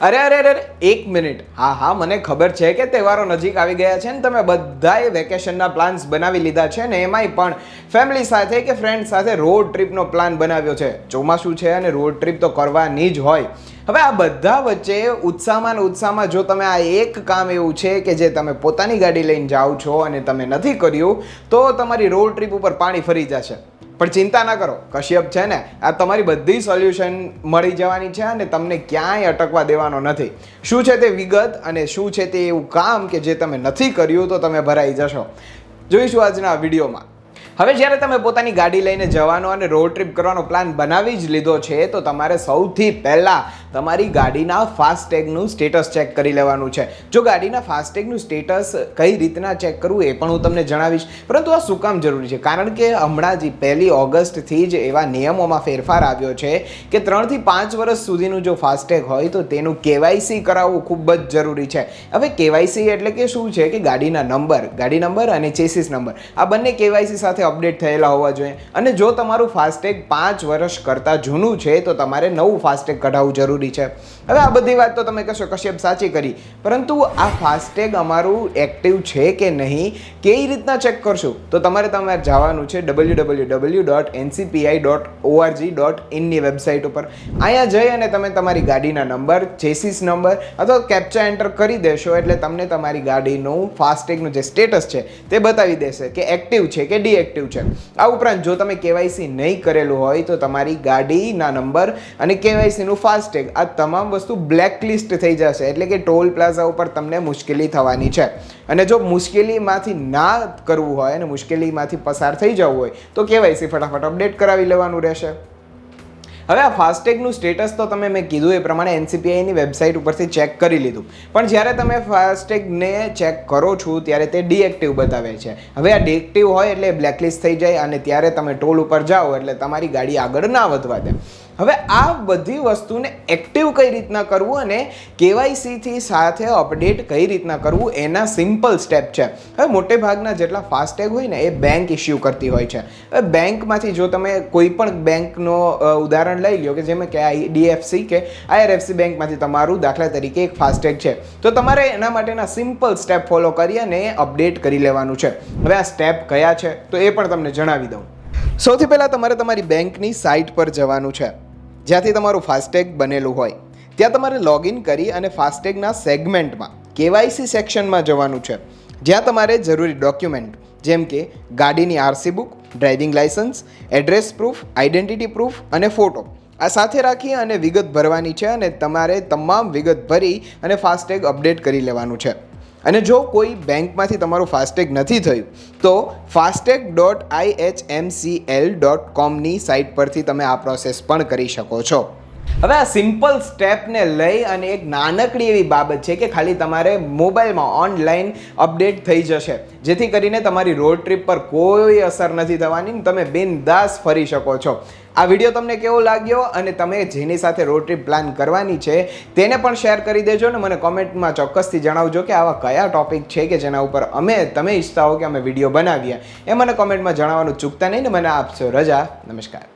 અરે અરે અરે એક મિનિટ. હા હા, મને ખબર છે કે તહેવારો નજીક આવી ગયા છે ને તમે બધાએ વેકેશનના પ્લાન્સ બનાવી લીધા છે ને એમાંય પણ ફેમિલી સાથે કે ફ્રેન્ડ સાથે રોડ ટ્રીપનો પ્લાન બનાવ્યો છે. ચોમાસું છે અને રોડ ટ્રીપ તો કરવાની જ હોય. હવે આ બધા વચ્ચે ઉત્સાહમાં ને ઉત્સાહમાં જો તમે આ એક કામ એવું છે કે જે તમે પોતાની ગાડી લઈને જાઓ છો અને તમે નથી કર્યું, તો તમારી રોડ ટ્રીપ ઉપર પાણી ફરી જશે. પણ ચિંતા ના કરો, કશ્યપ છે ને, આ તમારી બધી સોલ્યુશન મળી જવાની છે અને તમને ક્યાંય અટકવા દેવાનો નથી. શું છે તે વિગત અને શું છે તે એવું કામ કે જે તમે નથી કર્યું તો તમે ભરાઈ જશો. જોઈશું આજના વિડીયોમાં. હવે જ્યારે તમે પોતાની ગાડી લઈને જવાનો અને રોડ ટ્રીપ કરવાનો પ્લાન બનાવી જ લીધો છે, તો તમારે સૌથી પહેલાં તમારી ગાડીના ફાસ્ટેગનું સ્ટેટસ ચેક કરી લેવાનું છે. જો ગાડીના ફાસ્ટેગનું સ્ટેટસ કઈ રીતના ચેક કરવું એ પણ હું તમને જણાવીશ. પરંતુ આ શું કામ જરૂરી છે? કારણ કે હમણાં જ પહેલી ઓગસ્ટથી જ એવા નિયમોમાં ફેરફાર આવ્યો છે કે ત્રણથી પાંચ વર્ષ સુધીનું જો ફાસ્ટેગ હોય તો તેનું કેવાયસી કરાવવું ખૂબ જ જરૂરી છે. હવે કેવાયસી એટલે કે શું છે? કે ગાડીના નંબર, ગાડી નંબર અને ચેસિસ નંબર. આ બંને કેવાયસી સાથે અપડેટ થયેલા હોવા જોઈએ. અને જો તમારું ફાસ્ટેગ પાંચ વર્ષ કરતાં જૂનું છે, તો તમારે નવું ફાસ્ટેગ કઢાવવું જરૂરી છે. હવે આ બધી વાત તો તમે કહેશો કશ્યપ સાચી કરી. પરંતુ આ ફાસ્ટેગ અમારું એક્ટિવ છે કે નહીં કેવી રીતના ચેક કરશું? તો તમારે તમારે જવાનું છે W W W dot NCPI dot O R G dot ઇનની website ઉપર. અહીંયા જઈ અને તમે તમારી ગાડીના નંબર ચેસીસ નંબર અથવા કેપ્ચા એન્ટર કરી દેશો એટલે તમને તમારી ગાડીનું ફાસ્ટેગનું જે સ્ટેટસ છે તે બતાવી દેશે કે એક્ટિવ છે કે ડીએક્ટિવ છે. આ ઉપરાંત જો તમે કેવાયસી નહીં કરેલું હોય તો તમારી ગાડીના નંબર અને કેવાયસીનું ફાસ્ટેગ આ તમામ વસ્તુ બ્લેકલિસ્ટ થઈ જશે. એટલે કે ટોલ પ્લાઝા ઉપર તમને મુશ્કેલી થવાની છે. અને જો મુશ્કેલીમાંથી ના કરવું હોય અને મુશ્કેલીમાંથી પસાર થઈ જવું હોય, તો કેવાયસી ફટાફટ અપડેટ કરાવી લેવાનું રહેશે. હવે આ ફાસ્ટેગનું સ્ટેટસ તો તમે મેં કીધું એ પ્રમાણે એનસીપીઆઈની વેબસાઇટ ઉપરથી ચેક કરી લીધું. પણ જ્યારે તમે ફાસ્ટેગને ચેક કરો છો ત્યારે તે ડીએક્ટિવ બતાવે છે. હવે આ ડીએક્ટિવ હોય એટલે બ્લેકલિસ્ટ થઈ જાય અને ત્યારે તમે ટોલ ઉપર જાઓ એટલે તમારી ગાડી આગળ ના વધવા દે. હવે આ બધી વસ્તુને એક્ટિવ કઈ રીતના કરવું અને કેવાયસીથી સાથે અપડેટ કઈ રીતના કરવું એના સિમ્પલ સ્ટેપ છે. હવે મોટે ભાગના જેટલા ફાસ્ટેગ હોય ને એ બેંક ઇસ્યુ કરતી હોય છે. હવે બેંકમાંથી જો તમે કોઈ પણ બેંકનો અ, ઉદાહરણ લઈ લો કે જેમ કે આઈડીએફસી કે આઈઆરએફસી બેંકમાંથી તમારું દાખલા તરીકે એક ફાસ્ટેગ છે. તો તમારે એના માટેના સિમ્પલ સ્ટેપ ફોલો કરી અને અપડેટ કરી લેવાનું છે. હવે આ સ્ટેપ કયા છે તો એ પણ તમને જણાવી દઉં. સૌથી પહેલાં તમારે તમારી બેંકની સાઇટ પર જવાનું છે. જ્યાંથી તમારું ફાસ્ટેગ બનેલું હોય. ત્યાં તમારે લોગિન કરી અને ફાસ્ટેગના સેગમેન્ટમાં કેવાયસી સેક્શનમાં જવાનું છે. જ્યાં તમારે જરૂરી ડોક્યુમેન્ટ, જેમ કે ગાડીની RC book driving licence address proof identity proof અને ફોટો આ સાથે રાખી અને વિગત ભરવાની છે અને તમારે તમામ વિગત ભરી અને ફાસ્ટેગ અપડેટ કરી લેવાનું છે. અને જો કોઈ બેંકમાંથી તમારું ફાસ્ટેગ નથી થયું, તો FASTag dot I H M C L dot કોમની site પરથી તમે આ પ્રોસેસ પણ કરી શકો છો. હવે આ સિમ્પલ સ્ટેપને લઈ અને એક નાનકડી એવી બાબત છે કે ખાલી તમારે મોબાઈલમાં ઓનલાઈન અપડેટ થઈ જશે. જેથી કરીને તમારી રોડ ટ્રીપ પર કોઈ અસર નથી થવાની તમે બિનદાસ ફરી શકો છો. આ વીડિયો તમને કેવો લાગ્યો અને તમે જેની સાથે રોડ ટ્રીપ પ્લાન કરવાની છે તેને પણ શેર કરી દેજો ને મને કોમેન્ટમાં ચોક્કસથી જણાવજો કે આવા કયા ટોપિક છે કે જેના ઉપર અમે તમે ઈચ્છતા હો કે અમે વીડિયો બનાવીએ. એ મને કોમેન્ટમાં જણાવવાનું ચૂકતા નહીં ને મને આપશો રજા. નમસ્કાર.